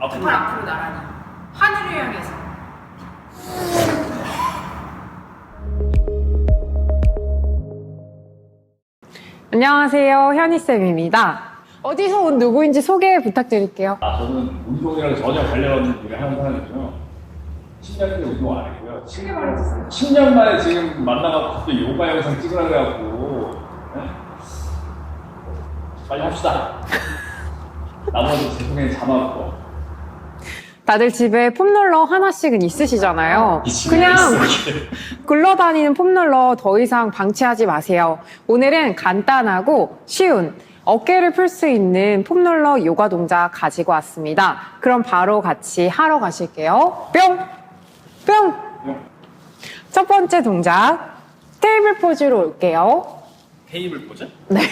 앞으로. 두팔 앞으로 나란히 하늘을 향해서 안녕하세요. 현희쌤입니다. 어디서 온 누구인지 소개 부탁드릴게요. 아, 저는 운동이랑 전혀 관련 없는 일을 하는 사람이고요. 10년 전에 운동 안 했고요. 크게 말해주세요 10년 만에 지금 만나갖고 갑자기 요가 영상 찍으라 그래갖고 네? 빨리 합시다. 나머지 제 손에 잡아갖고 다들 집에 폼롤러 하나씩은 있으시잖아요. 이 집에 그냥. 굴러다니는 폼롤러 더 이상 방치하지 마세요. 오늘은 간단하고 쉬운 어깨를 풀 수 있는 폼롤러 요가 동작 가지고 왔습니다. 그럼 바로 같이 하러 가실게요. 뿅! 뿅! 첫 번째 동작, 테이블 포즈로 올게요. 테이블 포즈? 네.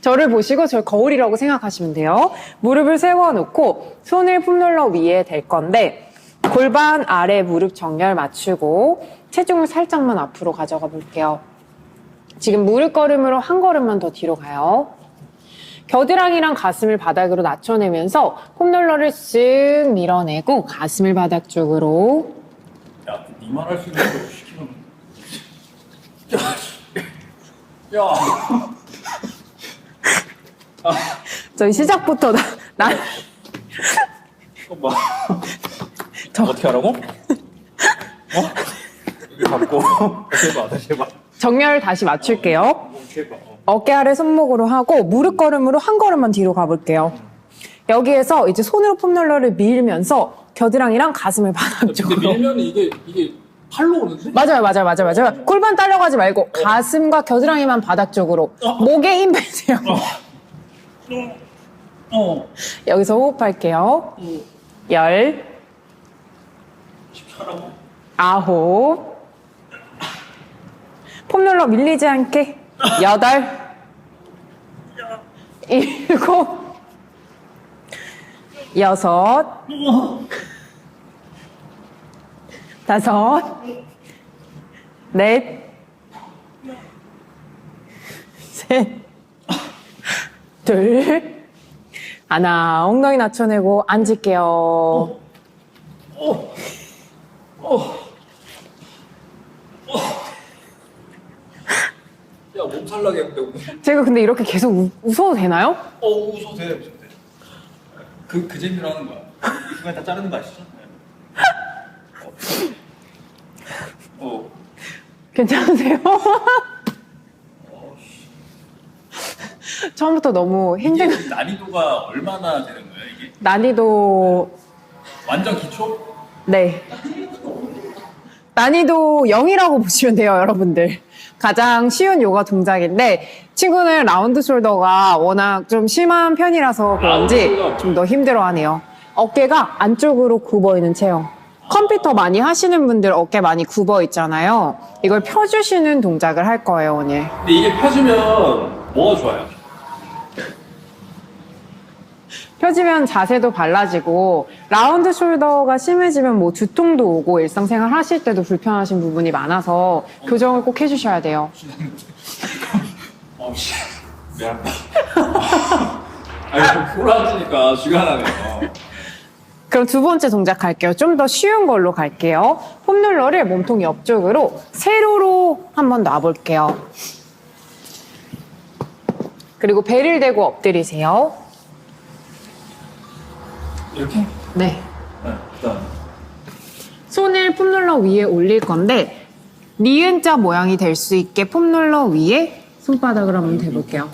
저를 보시고 저 거울이라고 생각하시면 돼요. 무릎을 세워놓고 손을 폼롤러 위에 댈 건데 골반 아래 무릎 정렬 맞추고 체중을 살짝만 앞으로 가져가 볼게요. 지금 무릎 걸음으로 한 걸음만 더 뒤로 가요. 겨드랑이랑 가슴을 바닥으로 낮춰내면서 폼롤러를 쓱 밀어내고 가슴을 바닥 쪽으로 야, 니만 할 수 있는 거 시키면. 야, 야. 저희 시작부터 나, 나 잠깐만. 어떻게 하라고? 어? 이거 잡고. 다시 해봐, 다시 해봐. 정렬 다시 맞출게요. 다시 해봐. 어. 어깨 아래 손목으로 하고 무릎 걸음으로 한 걸음만 뒤로 가볼게요. 여기에서 이제 손으로 폼롤러를 밀면서 겨드랑이랑 가슴을 바닥 근데 쪽으로. 밀면 이게, 이게 팔로 오는데? 맞아요, 맞아요, 맞아요, 맞아요. 골반 딸려가지 말고 가슴과 겨드랑이만 바닥 쪽으로. 목에 힘 빼세요. 어. 여기서 호흡할게요. 열, 하라고? 아홉, 폼롤러 밀리지 않게. 여덟, 일곱, 여섯, 다섯, 넷, 셋, 둘, 하나, 엉덩이 낮춰내고 앉을게요. 야, 몸살 나겠는데, 오늘. 제가 근데 이렇게 계속 우- 웃어도 되나요? 어, 웃어도 돼, 웃어도 돼. 그, 그 재미로 하는 거야. 이 순간 다 자르는 거 아시죠? 네. 어. 괜찮으세요? 처음부터 너무 힘든 이게 난이도가 얼마나 되는 거예요, 이게? 난이도 완전 기초? 네 난이도 0이라고 보시면 돼요 여러분들 가장 쉬운 요가 동작인데 친구는 라운드 숄더가 워낙 좀 심한 편이라서 그런지. 좀 더 힘들어하네요 어깨가 안쪽으로 굽어 있는 체형 컴퓨터 많이 하시는 분들 어깨 많이 굽어 있잖아요 이걸 펴주시는 동작을 할 거예요 오늘 근데 이게 펴주면 뭐가 좋아요? 펴지면 자세도 발라지고 라운드 숄더가 심해지면 뭐 두통도 오고 일상생활 하실 때도 불편하신 부분이 많아서 교정을 꼭 해주셔야 돼요. 어, 씨. 미안하다. 아니, 좀 돌아지니까 쥐가 나네요. 그럼 두 번째 동작 할게요. 좀 더 쉬운 걸로 갈게요. 폼롤러를 몸통 옆쪽으로 세로로 한 번 놔볼게요. 그리고 배를 대고 엎드리세요. 이렇게? 네. 네. 손을 폼롤러 위에 올릴 건데 니은자 모양이 될 수 있게 폼롤러 위에 손바닥을 한번 대볼게요.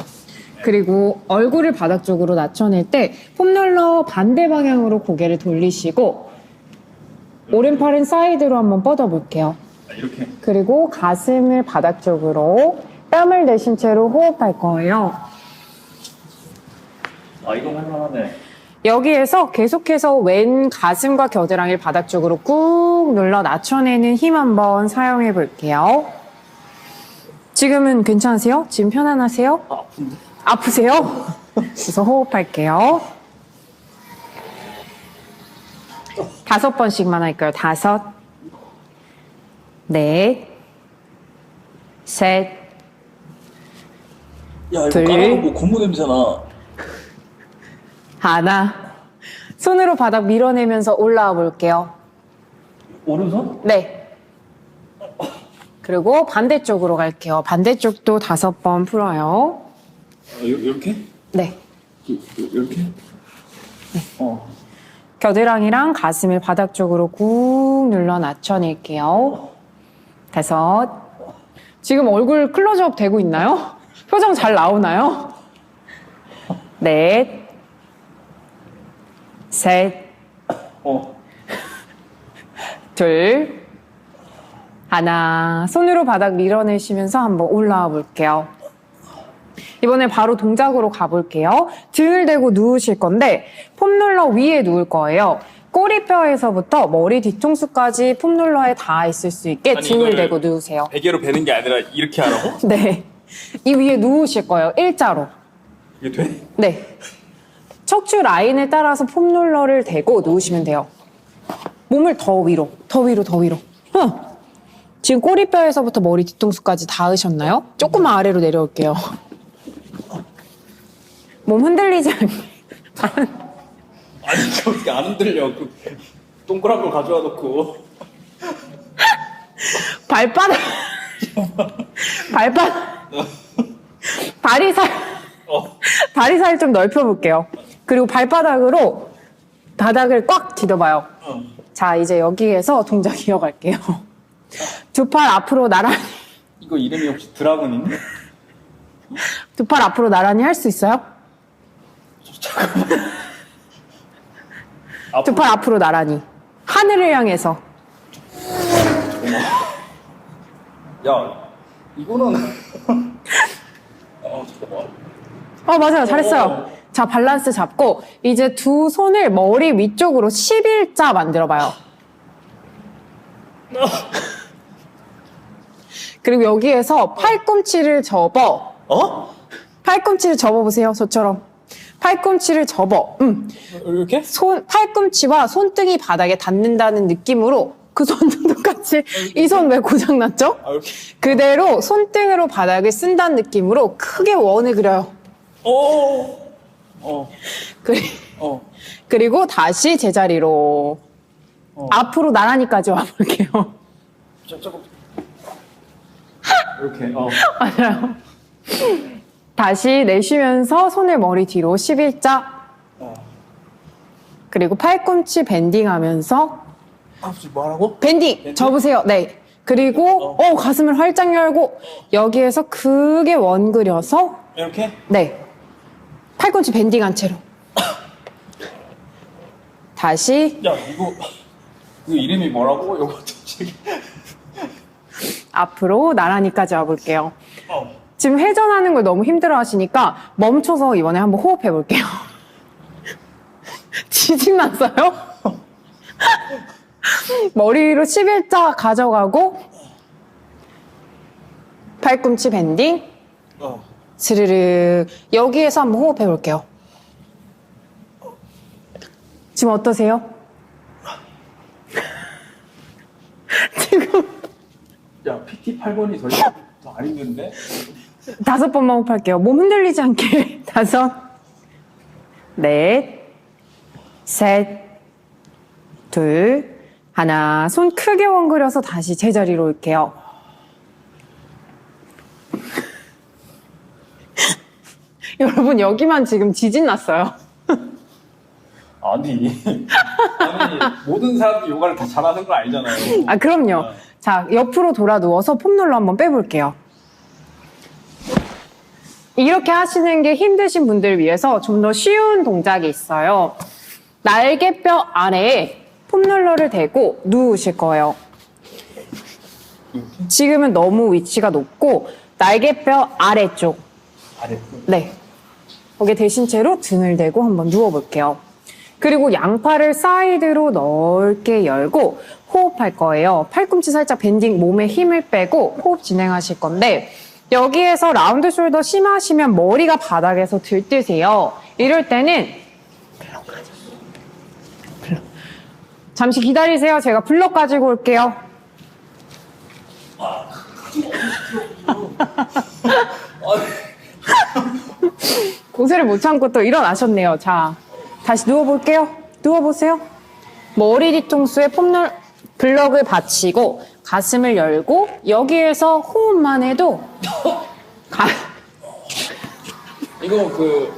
그리고 얼굴을 바닥 쪽으로 낮춰낼 때 폼롤러 반대 방향으로 고개를 돌리시고 오른팔은 사이드로 한번 뻗어볼게요. 아, 이렇게. 그리고 가슴을 바닥 쪽으로 땀을 내신 채로 호흡할 거예요. 아, 이거 할만하네. 여기에서 계속해서 왼 가슴과 겨드랑이를 바닥 쪽으로 꾹 눌러 낮춰내는 힘 한번 사용해 볼게요. 지금은 괜찮으세요? 지금 편안하세요? 아, 아픈데? 아프세요? 그래서 호흡할게요. 다섯 번씩만 할까요? 다섯, 넷, 셋, 야, 이거 둘. 까라고 뭐 고무 냄새나. 하나, 손으로 바닥 밀어내면서 올라와 볼게요. 오른손? 네. 그리고 반대쪽으로 갈게요. 반대쪽도 다섯 번 풀어요. 어, 이렇게? 네. 이렇게? 어. 겨드랑이랑 가슴을 바닥 쪽으로 꾹 눌러 낮춰낼게요. 다섯. 지금 얼굴 클로즈업 되고 있나요? 표정 잘 나오나요? 넷. 셋. 어. 둘. 하나. 손으로 바닥 밀어내시면서 한번 올라와 볼게요. 이번에 바로 동작으로 가볼게요. 등을 대고 누우실 건데 폼롤러 위에 누울 거예요. 꼬리뼈에서부터 머리 뒤통수까지 폼롤러에 닿아 있을 수 있게 아니, 등을 이거를- 대고 누우세요. 베개로 베는 게 아니라 이렇게 하라고? 네. 이 위에 누우실 거예요. 일자로. 이게 돼? 네. 척추 라인에 따라서 폼롤러를 대고 누우시면 돼요. 몸을 더 위로, 더 위로, 더 위로. 응. 지금 꼬리뼈에서부터 머리 뒤통수까지 닿으셨나요? 조금만 아래로 내려올게요. 몸 흔들리지 않게. 아니 어떻게 안 흔들려 그 동그란 걸 가져와 놓고 발바닥. 발바닥. 다리 살. 어. 다리 살 좀 넓혀볼게요. 그리고 발바닥으로 바닥을 꽉 디뎌봐요. 어. 자, 이제 여기에서 동작 이어갈게요. 두 팔 앞으로 나란히, 이거 이름이 혹시 드라군이니? 두팔 앞으로 나란히 할 수 있어요? 두팔 앞으로 나란히. 하늘을 향해서. 야 이거는 어 잠깐만 어, 맞아요. 잘했어요. 자, 밸런스 잡고, 이제 두 손을 머리 위쪽으로 11자 만들어봐요. 그리고 여기에서 팔꿈치를 접어. 어? 팔꿈치를 접어보세요. 저처럼. 팔꿈치를 접어. 음. 이렇게? 손, 팔꿈치와 손등이 바닥에 닿는다는 느낌으로 그 손도 똑같이 이 손 왜 고장났죠? 아 이렇게 그대로 손등으로 바닥을 쓴다는 느낌으로 크게 원을 그려요. 오 어, 그리, 어. 그리고 다시 제자리로 어. 앞으로 나란히까지 와볼게요. 저, 저거 이렇게 어. 맞아요. 다시 내쉬면서 손을 머리 뒤로 11자. 어. 그리고 팔꿈치 밴딩하면서 아, 지금 뭐 하라고? 밴딩, 밴딩? 접으세요. 네. 그리고 어. 가슴을 활짝 열고 여기에서 크게 원 그려서 이렇게? 네. 팔꿈치 밴딩한 채로. 다시 야 이거 이거 이름이 뭐라고? 이거 지금 앞으로 나란히까지 와볼게요. 어. 지금 회전하는 걸 너무 힘들어 하시니까 멈춰서 이번에 한번 호흡해 볼게요. 지진 났어요? 머리로 11자 가져가고 팔꿈치 밴딩 어. 스르르 여기에서 한번 호흡해 볼게요. 지금 어떠세요? 지금 야 PT 8번이 더, 더안 힘든데? 다섯 번만 호흡할게요. 몸 흔들리지 않게. 다섯, 넷, 셋, 둘, 하나. 손 크게 원그려서 다시 제자리로 올게요. 여러분, 여기만 지금 지진 났어요. 아니 아니 모든 사람들이 요가를 다 잘하는 건 아니잖아요 아, 그럼요. 자, 옆으로 돌아 누워서 폼롤러 한번 빼볼게요. 이렇게 하시는 게 힘드신 분들 위해서 좀 더 쉬운 동작이 있어요. 날개뼈 아래에 폼롤러를 대고 누우실 거예요. 지금은 너무 위치가 높고 날개뼈 아래쪽. 아래 네. 거기에 대신 채로 등을 대고 한번 누워볼게요. 그리고 양팔을 사이드로 넓게 열고 호흡할 거예요. 팔꿈치 살짝 밴딩, 몸에 힘을 빼고 호흡 진행하실 건데 여기에서 라운드 숄더 심하시면 머리가 바닥에서 들뜨세요. 이럴 때는. 잠시 기다리세요. 제가 블럭 가지고 올게요. 고세를 못 참고 또 일어나셨네요. 자, 다시 누워볼게요. 누워보세요. 머리 뒤통수에 폼롤 블럭을 받치고 가슴을 열고 여기에서 호흡만 해도 가, 이거 그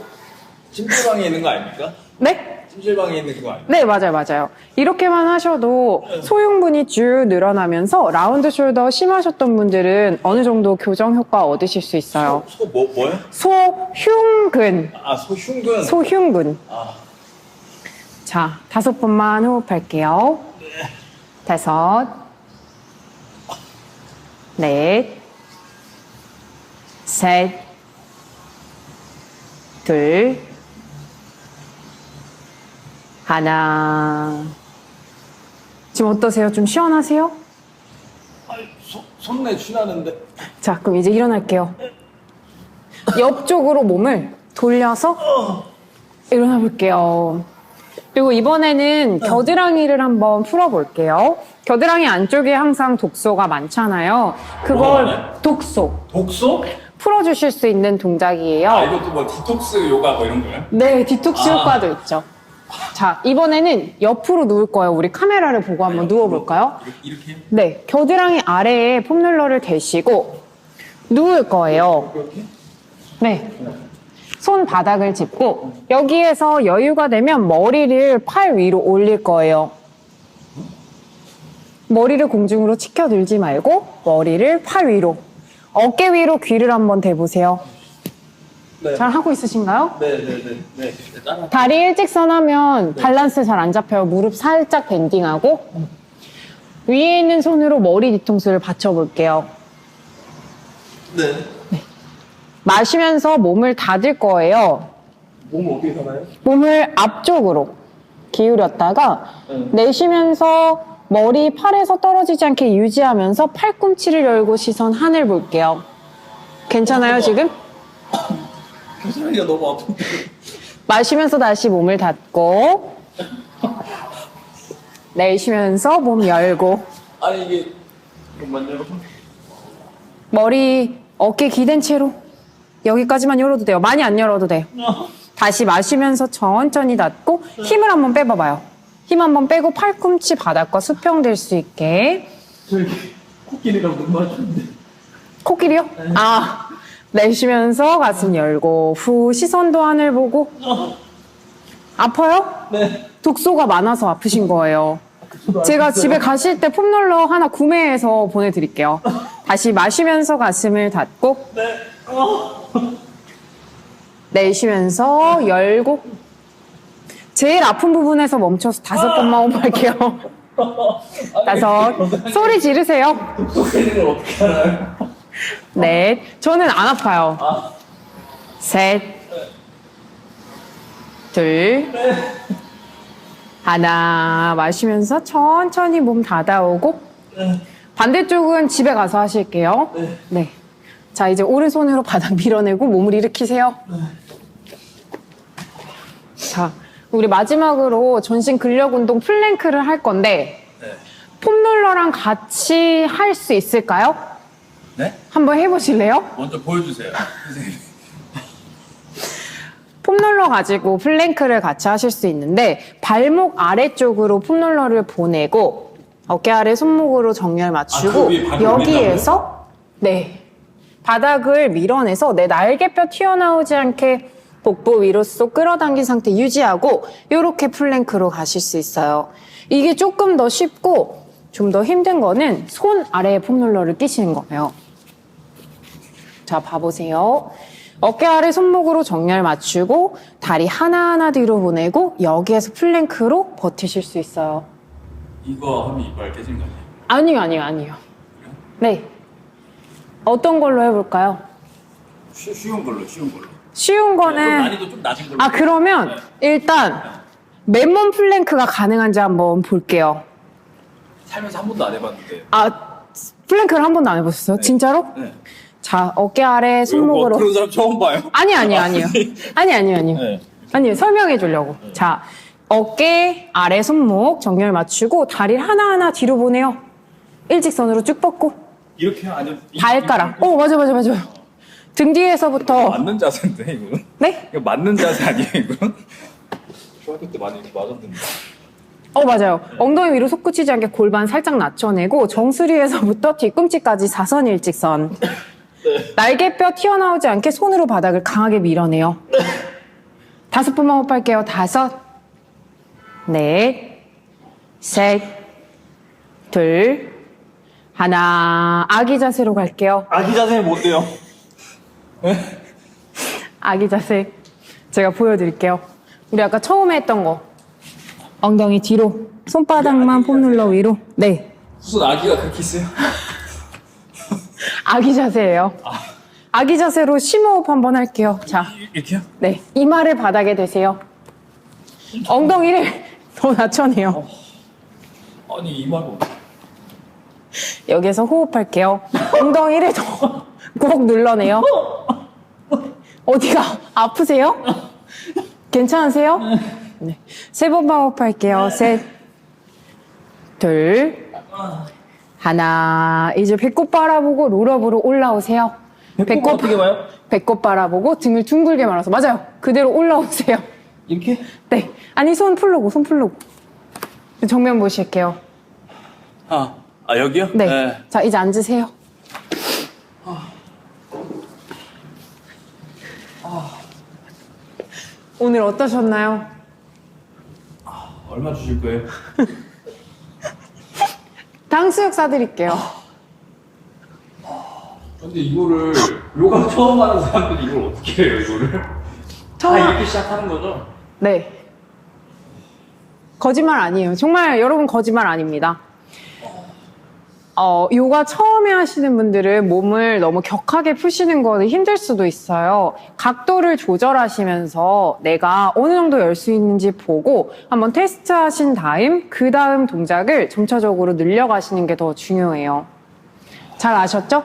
찜질방에 있는 거 아닙니까? 네? 찜질방에 있는 거 아닙니까? 네, 맞아요, 맞아요. 이렇게만 하셔도 소흉분이 쭉 늘어나면서 라운드 숄더 심하셨던 분들은 어느 정도 교정 효과 얻으실 수 있어요. 소 뭐 뭐요? 소흉근, 아 소흉근. 소흉근. 아 자, 다섯 번만 호흡할게요. 다섯, 넷, 셋, 둘, 하나. 지금 어떠세요? 좀 시원하세요? 소, 손내 쥐나는데. 자, 그럼 이제 일어날게요. 옆쪽으로 몸을 돌려서 일어나 볼게요. 그리고 이번에는 겨드랑이를 한번 풀어볼게요. 겨드랑이 안쪽에 항상 독소가 많잖아요. 그걸 많아요? 독소 독소? 풀어주실 수 있는 동작이에요. 아 이것도 뭐 디톡스 요가 뭐 이런 거예요? 네, 디톡스 아. 효과도 있죠. 자, 이번에는 옆으로 누울 거예요. 우리 카메라를 보고 한번 누워볼까요? 이렇게, 네, 겨드랑이 아래에 폼롤러를 대시고 누울 거예요. 네. 손 바닥을 짚고 여기에서 여유가 되면 머리를 팔 위로 올릴 거예요. 머리를 공중으로 치켜 들지 말고 머리를 팔 위로 어깨 위로 귀를 한번 대보세요. 네. 잘 하고 있으신가요? 네네네 네. 일단 다리 일직선 하면 밸런스 잘 안 잡혀요. 무릎 살짝 밴딩하고 위에 있는 손으로 머리 뒤통수를 받쳐볼게요. 네. 마시면서 몸을 닫을 거예요. 몸 어떻게 사나요? 몸을 앞쪽으로 기울였다가 네. 내쉬면서 머리 팔에서 떨어지지 않게 유지하면서 팔꿈치를 열고 시선 하늘 볼게요. 괜찮아요, 지금? 겨드랑이가 너무 아픈데. 마시면서 다시 몸을 닫고 내쉬면서 몸 열고 아니 이게 잠깐만요. 머리 어깨 기댄 채로 여기까지만 열어도 돼요. 많이 안 열어도 돼요. 다시 마시면서 천천히 닫고 힘을 한번 빼봐봐요. 힘 한번 빼고 팔꿈치 바닥과 수평될 수 있게 저기 코끼리랑 못 맞췄는데. 코끼리요? 아 내쉬면서 가슴 열고 후 시선도 하늘 보고 아파요? 네. 독소가 많아서 아프신 거예요. 제가 집에 가실 때 폼롤러 하나 구매해서 보내드릴게요. 다시 마시면서 가슴을 닫고 네. 내쉬면서 열고 제일 아픈 부분에서 멈춰서 다섯 번만 호흡할게요. 다섯 소리 지르세요. 코끼리를 어떻게 알아요? 넷 저는 안 아파요. 셋, 둘, 하나 마시면서 천천히 몸 닫아오고 반대쪽은 집에 가서 하실게요. 네. 자 이제 오른손으로 바닥 밀어내고 몸을 일으키세요. 자 우리 마지막으로 전신 근력 운동 플랭크를 할 건데 네. 폼롤러랑 같이 할 수 있을까요? 네? 한번 해보실래요? 먼저 보여주세요. 선생님. 폼롤러 가지고 플랭크를 같이 하실 수 있는데 발목 아래쪽으로 폼롤러를 보내고 어깨 아래 손목으로 정렬 맞추고 아, 그 위에 발을 여기에서 네 바닥을 밀어내서 내 날개뼈 튀어나오지 않게 복부 위로 쏙 끌어당긴 상태 유지하고 이렇게 플랭크로 가실 수 있어요. 이게 조금 더 쉽고 좀 더 힘든 거는 손 아래에 폼롤러를 끼시는 거예요. 자, 봐보세요. 어깨 아래 손목으로 정렬 맞추고 다리 하나하나 뒤로 보내고 여기에서 플랭크로 버티실 수 있어요. 이거 하면 이빨 깨진 거 아니에요? 아니요, 아니요, 아니요. 네. 어떤 걸로 해볼까요? 쉬, 쉬운 걸로 쉬운 걸로. 쉬운 좀 거는 난이도 좀 낮은 걸로. 아 그러면 일단 맨몸 플랭크가 가능한지 한번 볼게요. 살면서 한 번도 안 해봤는데. 아 플랭크를 한 번도 안 해보셨어요? 진짜로? 네. 자 어깨 아래 손목으로. 뭐 그런 사람 처음 봐요. 아니 아니 아니요. 아니. 아니 아니요 네. 아니요 설명해 주려고. 자 어깨 아래 손목 정렬 맞추고 다리를 하나하나 뒤로 보내요. 일직선으로 쭉 뻗고. 이렇게 아니면 이- 발가락. 어 맞아 맞아 맞아 등 뒤에서부터. 맞는 자세인데 이거는? 네? 이거 맞는 자세 아니에요 이거는? 중학교 때 많이 맞았는데. 어, 맞아요. 엉덩이 위로 솟구치지 않게 골반 살짝 낮춰내고 정수리에서부터 뒤꿈치까지 사선 일직선. 날개뼈 튀어나오지 않게 손으로 바닥을 강하게 밀어내요. 다섯 번만 호흡할게요. 다섯, 넷, 셋, 둘, 하나. 아기 자세로 갈게요. 아기 자세는 뭔데요? 아기 자세. 제가 보여드릴게요. 우리 아까 처음에 했던 거. 엉덩이 뒤로. 손바닥만 폼 눌러 위로. 네. 무슨 아기가 그렇게 있어요? 아기 자세예요. 아 기 자세로 심호흡 한번 할게요. 자, 이렇게요? 네. 이마를 바닥에 대세요. 엉덩이를 더 낮춰내요. 아니 이 말은 여기서 호흡할게요. 엉덩이를 더 꼭 눌러내요. 어디가 아프세요? 괜찮으세요? 네. 세 번만 호흡할게요. 셋, 둘, 하나. 이제 배꼽 바라보고 롤업으로 올라오세요. 배꼽 어떻게 봐요? 배꼽 바라보고 등을 둥글게 말아서 맞아요. 그대로 올라오세요. 이렇게? 네. 아니 손 풀르고 손 풀르고. 정면 보실게요. 아, 아 여기요? 네. 자 이제 앉으세요. 오늘 어떠셨나요? 얼마 주실 거예요? 당수육 사드릴게요. 근데 이거를 요가 처음 하는 사람들이 이걸 어떻게 해요 이거를? 처음 다 이렇게 시작하는 거죠? 네. 거짓말 아니에요. 정말 여러분 거짓말 아닙니다. 어, 요가 처음에 하시는 분들은 몸을 너무 격하게 푸시는 거는 힘들 수도 있어요. 각도를 조절하시면서 내가 어느 정도 열 수 있는지 보고 한번 테스트 하신 다음, 그 다음 동작을 점차적으로 늘려가시는 게 더 중요해요. 잘 아셨죠?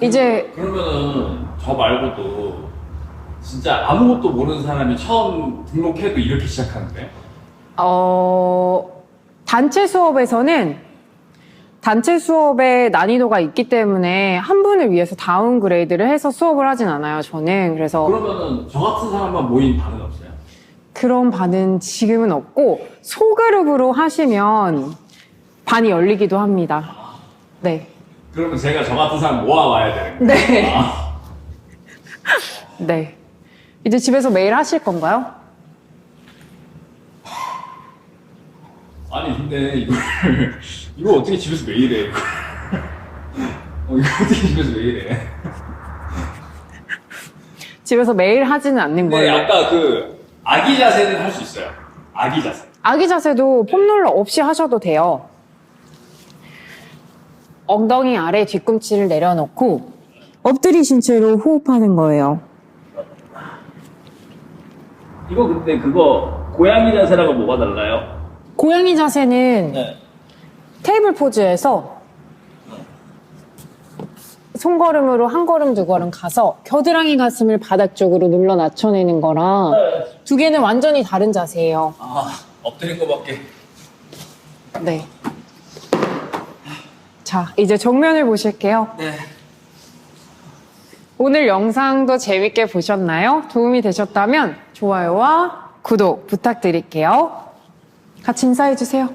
이제 그러면은 저 말고도 진짜 아무것도 모르는 사람이 처음 등록해도 이렇게 시작하는데 어, 단체 수업에서는 단체 수업의 난이도가 있기 때문에 한 분을 위해서 다운그레이드를 해서 수업을 하진 않아요, 저는. 그래서 그러면은 저 같은 사람만 모인 반은 없어요? 그런 반은 지금은 없고, 소그룹으로 하시면 반이 열리기도 합니다. 네. 그러면 제가 저 같은 사람 모아와야 되는 거예요? 네. 아, 네. 이제 집에서 매일 하실 건가요? 아니 근데 이거 이거 어떻게 집에서 매일 해 이거 어, 이거 어떻게 집에서 매일 해 집에서 매일 하지는 않는 근데 거예요. 아까 그 아기 자세는 할 수 있어요 아기 자세 아기 자세도 폼롤러 없이 하셔도 돼요. 엉덩이 아래 뒤꿈치를 내려놓고 엎드리신 채로 호흡하는 거예요. 이거 근데 그거 고양이 자세랑은 뭐가 달라요? 고양이 자세는 네. 테이블 포즈에서 손걸음으로 한 걸음 두 걸음 가서 겨드랑이 가슴을 바닥 쪽으로 눌러 낮춰내는 거랑 두 개는 완전히 다른 자세예요. 아 엎드린 거밖에. 네. 자, 이제 정면을 보실게요. 네. 오늘 영상도 재밌게 보셨나요? 도움이 되셨다면 좋아요와 구독 부탁드릴게요. 같이 인사해 주세요.